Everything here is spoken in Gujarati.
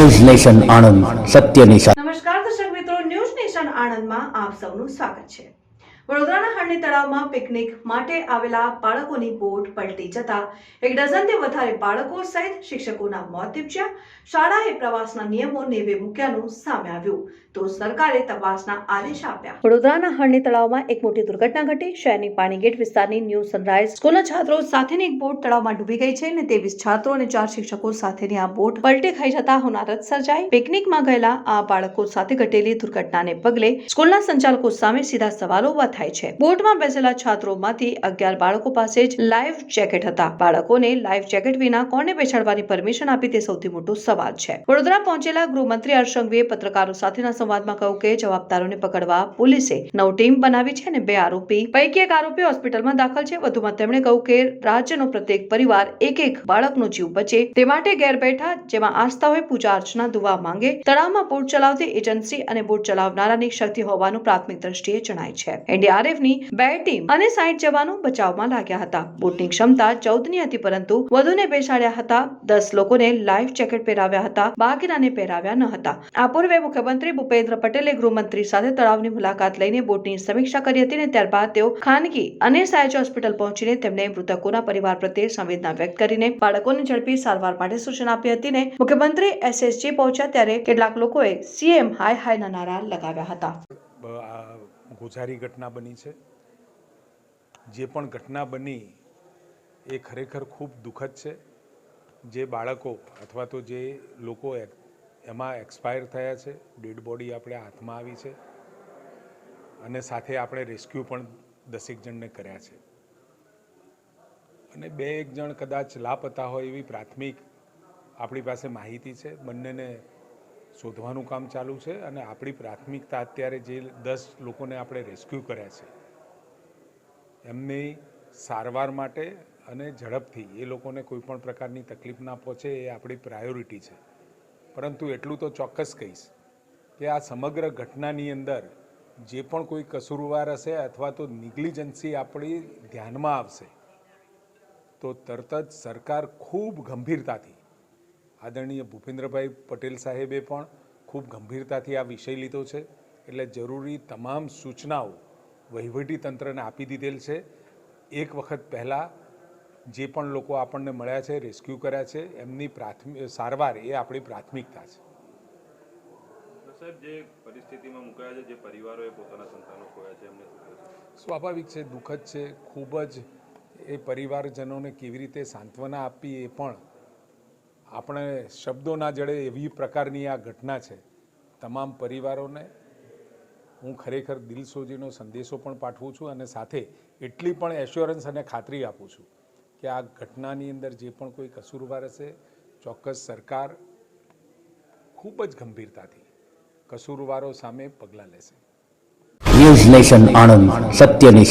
ન્યૂઝ નેશન આણંદ સત્ય સાથે. નમસ્કાર દર્શક મિત્રો, ન્યૂઝ નેશન આણંદમાં આપ સૌનું સ્વાગત છે. વડોદરાના હરણી તળાવમાં પિકનિક માટે આવેલા બાળકોની બોટ પલટી જતા એક ડઝનથી વધારે બાળકો સહિત શિક્ષકોના મોત નીપજ્યા. શાળાએ પ્રવાસના નિયમો નેવે મૂક્યાનું સામે આવ્યું. તો સરકારે તપાસના આદેશ આપ્યા. વડોદરાના હરણી તળાવમાં એક મોટી દુર્ઘટના ઘટી. શહેરની પાણીગેટ વિસ્તારની ન્યૂ સનરાઈઝ સ્કૂલના છાત્રો સાથેની એક બોટ તળાવમાં ડૂબી ગઈ છે અને તેવીસ છાત્રો અને ચાર શિક્ષકો સાથેની આ બોટ પલટી ખાઈ જતા હોનારત સર્જાઈ. પિકનિકમાં ગયેલા આ બાળકો સાથે ઘટેલી દુર્ઘટનાને પગલે સ્કૂલના સંચાલકો સામે સીધા સવાલો ઊભા થાય છે બોટમાં બેસેલા છાત્રોમાંથી અગિયાર બાળકો પાસે જ લાઈફ જેકેટ હતા. બાળકોને લાઈફ જેકેટ વિના કોને બેસાડવાની પરમિશન આપી તે સૌથી મોટો સવાલ છે. વડોદરા પહોંચેલા ગૃહમંત્રી હર્ષ પત્રકારો સાથેના સંવાદમાં કહ્યું કે જવાબદારોને પકડવા પોલીસે નવ ટીમ બનાવી છે અને બે આરોપી પૈકી એક આરોપી હોસ્પિટલમાં દાખલ છે. વધુમાં તેમણે કહ્યું કે રાજ્યનો પ્રત્યેક પરિવાર એક એક બાળકનો જીવ બચે તે માટે ઘેર બેઠા જેમાં આસ્થા હોય પૂજા અર્ચના દુવા માંગે, તળાવમાં બોટ ચલાવતી એજન્સી અને બોટ ચલાવનારાની શક્તિ હોવાનું પ્રાથમિક દ્રષ્ટિએ જણાય છે. એનડીઆરએફની બે ટીમ અને સાઈઠ જવાનો બચાવમાં લાગ્યા હતા. બોટની ક્ષમતા ચૌદની હતી, પરંતુ વધુને બેસાડ્યા હતા. દસ લોકોને લાઈફ જેકેટ પહેરાવ્યા હતા, બાકીનાને પહેરાવ્યા ન હતા. આ પૂર્વે મુખ્યમંત્રી ભૂપેન્દ્ર પટેલે ગૃહમંત્રી સાથે તળાવની મુલાકાત લઈને બોટની સમીક્ષા કરી હતી અને ત્યારબાદ તેઓ ખાનગી અને સાયજ હોસ્પિટલ પહોંચીને તેમને મૃતકોના પરિવાર પ્રત્યે સંવેદના વ્યક્ત કરીને બાળકોને ઝડપી સારવાર માટે સૂચના આપી હતી ને મુખ્યમંત્રી એસએસજી પહોંચ્યા ત્યારે કેટલાક લોકોએ સીએમ હાય હાયના નારા લગાવ્યા હતા. ગોઝારી ઘટના બની છે. જે પણ ઘટના બની એ ખરેખર ખૂબ દુઃખદ છે. જે બાળકો અથવા તો જે લોકો એમાં એક્સપાયર થયા છે, ડેડ બોડી આપણે હાથમાં આવી છે અને સાથે આપણે રેસ્ક્યુ પણ દસેક જણને કર્યા છે. અને બે એક જણ કદાચ લાપતા હોય એવી પ્રાથમિક આપણી પાસે માહિતી છે. બંનેને શોધવાનું કામ ચાલુ છે અને આપણી પ્રાથમિકતા અત્યારે જે દસ લોકોને આપણે રેસ્ક્યુ કર્યા છે એમની સારવાર માટે અને ઝડપથી એ લોકોને કોઈ પણ પ્રકારની તકલીફ ના પહોંચે એ આપણી પ્રાયોરિટી છે. પરંતુ એટલું તો ચોક્કસ કહીશ કે આ સમગ્ર ઘટનાની અંદર જે પણ કોઈ કસૂરવાર હશે અથવા તો નિગ્લિજન્સી આપણી ધ્યાનમાં આવશે, તો તરત જ સરકાર ખૂબ ગંભીરતાથી, આદરણીય ભૂપેન્દ્રભાઈ પટેલ સાહેબે પણ ખૂબ ગંભીરતાથી આ વિષય લીધો છે. એટલે જરૂરી તમામ સૂચનાઓ વહીવટી તંત્રને આપી દીધેલ છે. એક વખત પહેલાં જે પણ લોકો આપણને મળ્યા છે રેસ્ક્યુ કર્યા છે એમની પ્રાથમિક સારવાર એ આપણી પ્રાથમિકતા છે. સાહેબ જે પરિસ્થિતિમાં મુકાયા છે જે પરિવારોએ પોતાના સંતાનો ખોયા છે એમને સ્વાભાવિક છે દુઃખદ છે. ખૂબ જ એ પરિવારજનોને કેવી રીતે સાંત્વના આપી એ પણ આપણે શબ્દો ના જડે એવી પ્રકારની આ ઘટના છે. તમામ પરિવારોને હું ખરેખર દિલસોજીનો સંદેશો પણ પાઠવું છું અને સાથે એટલી પણ એશ્યોરન્સ અને ખાતરી આપું છું કે આ ઘટનાની અંદર જે પણ કોઈ કસૂરવાર હશે, ચોક્કસ સરકાર ખૂબ જ ગંભીરતાથી કસૂરવારો સામે પગલાં લેશે. આણંદ, સત્યની